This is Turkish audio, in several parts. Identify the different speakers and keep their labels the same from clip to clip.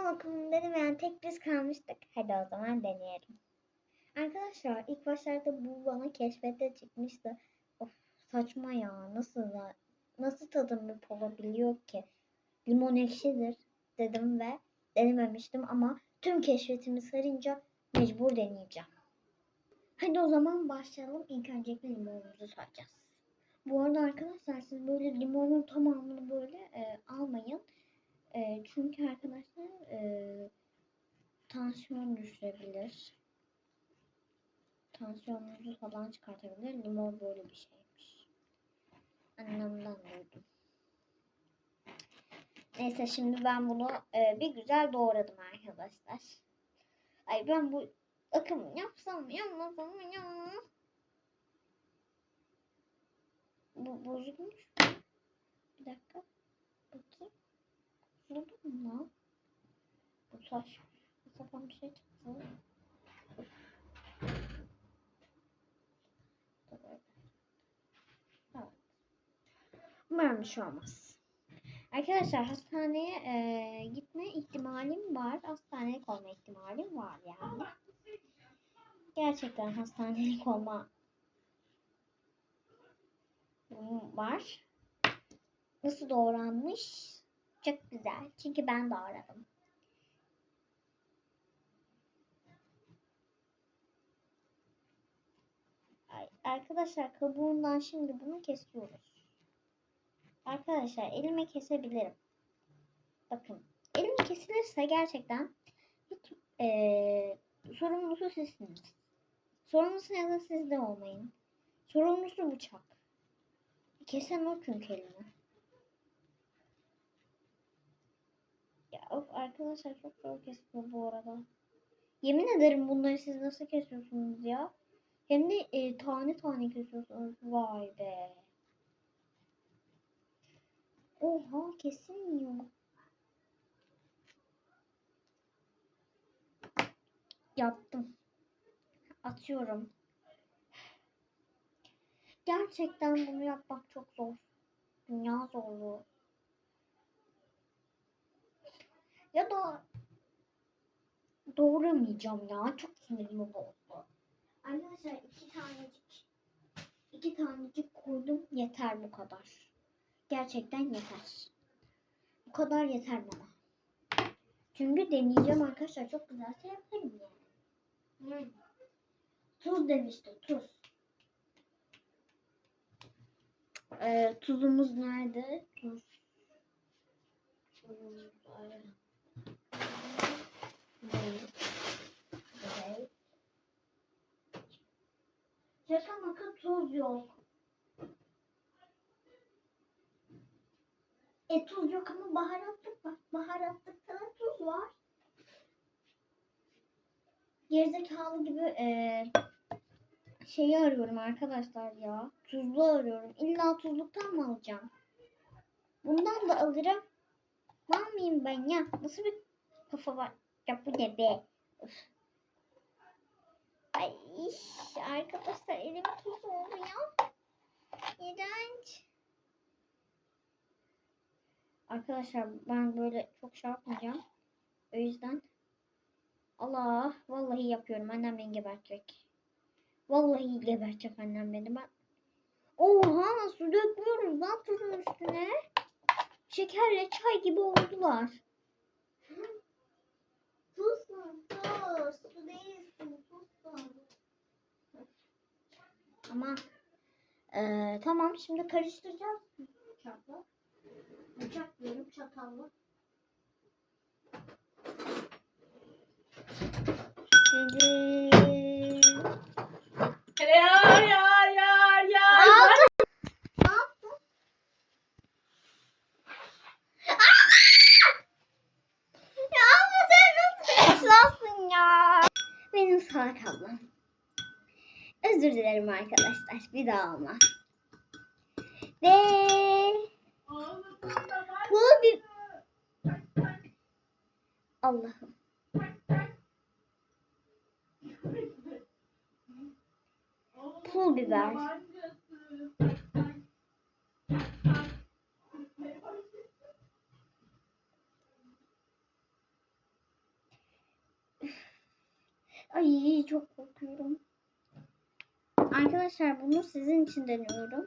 Speaker 1: zaman okulum dedim yani tek biz kalmıştık. Hadi o zaman deneyelim. Arkadaşlar ilk başlarda bu bana keşfette çıkmıştı. Of saçma ya nasıl da, nasıl tadım olabiliyor ki? Limon ekşidir dedim ve denememiştim ama tüm keşfetimi sarınca mecbur deneyeceğim. Hadi o zaman başlayalım. İlk öncelikle limonumuzu saracağız. Bu arada arkadaşlar siz böyle limonun tamamını böyle e, almayın. E, çünkü arkadaşlar tansiyon düşürebilir. Tansiyonunuzu falan çıkartabilir. Limon böyle bir şeymiş. Annemden duydum. Neyse şimdi ben bunu e, bir güzel doğradım arkadaşlar. Ay ben bu akımı yapsam mı yapmasam mı ya? Bu bozulmuş. Bir dakika. Bakayım. Bozuldu mu lan? Bu saç. Sapan bir şey. Evet. Umarım bir şey olmaz. Arkadaşlar hastaneye e, gitme ihtimalim var. Hastanelik olma ihtimalim var yani. Gerçekten hastanelik olma var. Nasıl doğranmış? Çok güzel. Çünkü ben doğradım. Ay, Arkadaşlar kabuğundan şimdi bunu kesiyoruz. Arkadaşlar elime kesebilirim. Bakın elim kesilirse gerçekten hiç eee sorumlusu sizsiniz. Sorumlusu ya da siz de olmayın. Sorumlusu bıçak. Kesen o çünkü elimi. Ya of arkadaşlar çok zor kesiyor bu arada. Yemin ederim bunları siz nasıl kesiyorsunuz ya? Hem de e, tane tane kesiyorsunuz. Vay be. Oha kesilmiyor. Yaptım. Atıyorum. Gerçekten bunu yapmak çok zor. Dünya zorluğu. Ya da doğramayacağım ya. Çok sinirim bozdu. Arkadaşlar iki tanecik iki tanecik koydum. Yeter bu kadar. Gerçekten yeter. Bu kadar yeter bana. Çünkü deneyeceğim arkadaşlar. Çok güzel şey yaparım yani. Hmm. Tuz demiştim. Tuz. Ee, tuzumuz nerede? Tuz. Tuzumuz var. Tuz yok. E tuz yok ama baharatlık var. Baharatlıkta da tuz var. Gerizekalı gibi e, şeyi arıyorum arkadaşlar ya. Tuzlu arıyorum. İlla tuzluktan mı alacağım? Bundan da alırım. Mal mıyım ben ya? Nasıl bir kafa var? Ya bu ne be? Üf. Ay arkadaşlar elim tuz oldu ya. İğrenç. Arkadaşlar ben böyle çok şey yapmayacağım. O yüzden Allah vallahi yapıyorum. Annem beni gebertecek. Vallahi gebertecek annem beni. Ben Oha su dökmüyoruz lan tuzun üstüne. Şekerle çay gibi oldular. Tuz. Su değilsin Ama eee, tamam şimdi karıştıracağız. Bıçakla. Bıçak diyorum çatalla. Dedi.
Speaker 2: Yar yar yar yar.
Speaker 1: Ne yaptın? Ya ama sen nasıl insansın ya? Benim salak ablam. Özür dilerim arkadaşlar. Bir daha olmaz. Ve bu bir... Allah'ım. Pul biber. Ay çok korkuyorum. Arkadaşlar bunu sizin için deniyorum.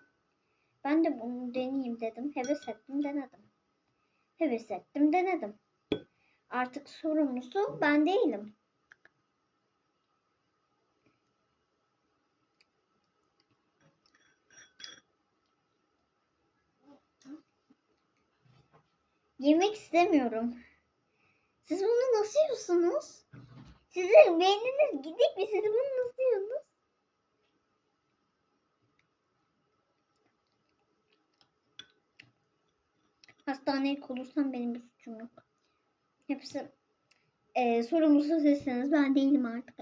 Speaker 1: Ben de bunu deneyeyim dedim. Heves ettim denedim. Heves ettim denedim. Artık sorumlusu ben değilim. Yemek istemiyorum. Siz bunu nasıl yiyorsunuz? Sizin beyniniz gidik mi? Siz bunu nasıl yiyorsunuz? Hastaneye olursam benim bir suçum yok. Hepsi eee sorumlusu sizsiniz. Ben değilim artık.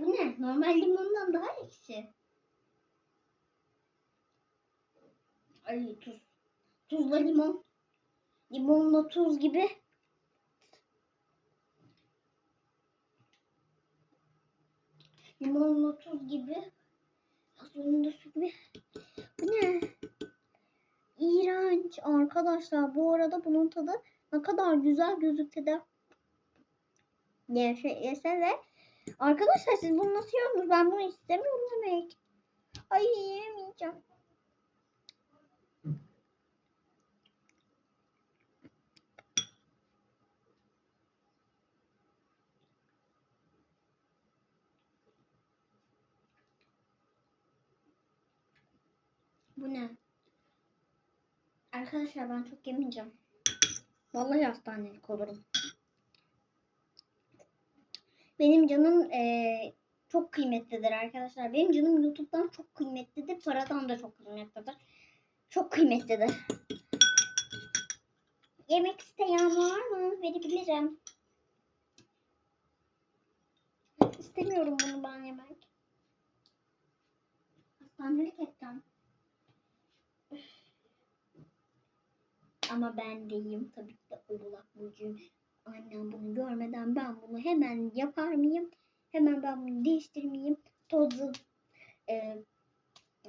Speaker 1: Bu ne? Normal limondan daha ekşi. Ay tuz. Tuzla limon. Limonla tuz gibi. Limonla tuz gibi. Suyunda su gibi. Bu ne? İğrenç arkadaşlar. Bu arada bunun tadı ne kadar güzel gözükse de yese de Arkadaşlar siz bunu nasıl yiyorsunuz? Ben bunu istemiyorum demek. Ay yiyemeyeceğim. Bu ne? Arkadaşlar ben çok yemeyeceğim. Vallahi hastanelik olurum. Benim canım eee, çok kıymetlidir arkadaşlar. Benim canım YouTube'dan çok kıymetlidir. Paradan da çok kıymetlidir. Çok kıymetlidir. Yemek isteyen var mı? Verebilirim. İstemiyorum bunu ben yemek. Hastanelik. Üf. Ama ben deyim tabii ki de oğlak burcuyum. Annem bunu görmeden ben bunu hemen yapar mıyım? Hemen ben bunu değiştirmeyeyim. Tozu e,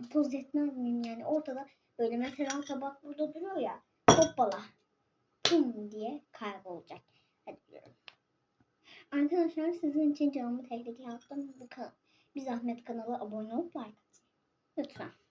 Speaker 1: toz etmez miyim yani ortada böyle mesela tabak burada duruyor ya hoppala pum diye kaybolacak. Hadi diyorum. Arkadaşlar sizin için canımı. Bir, ka- bir zahmet kanala abone olup like atın. Lütfen.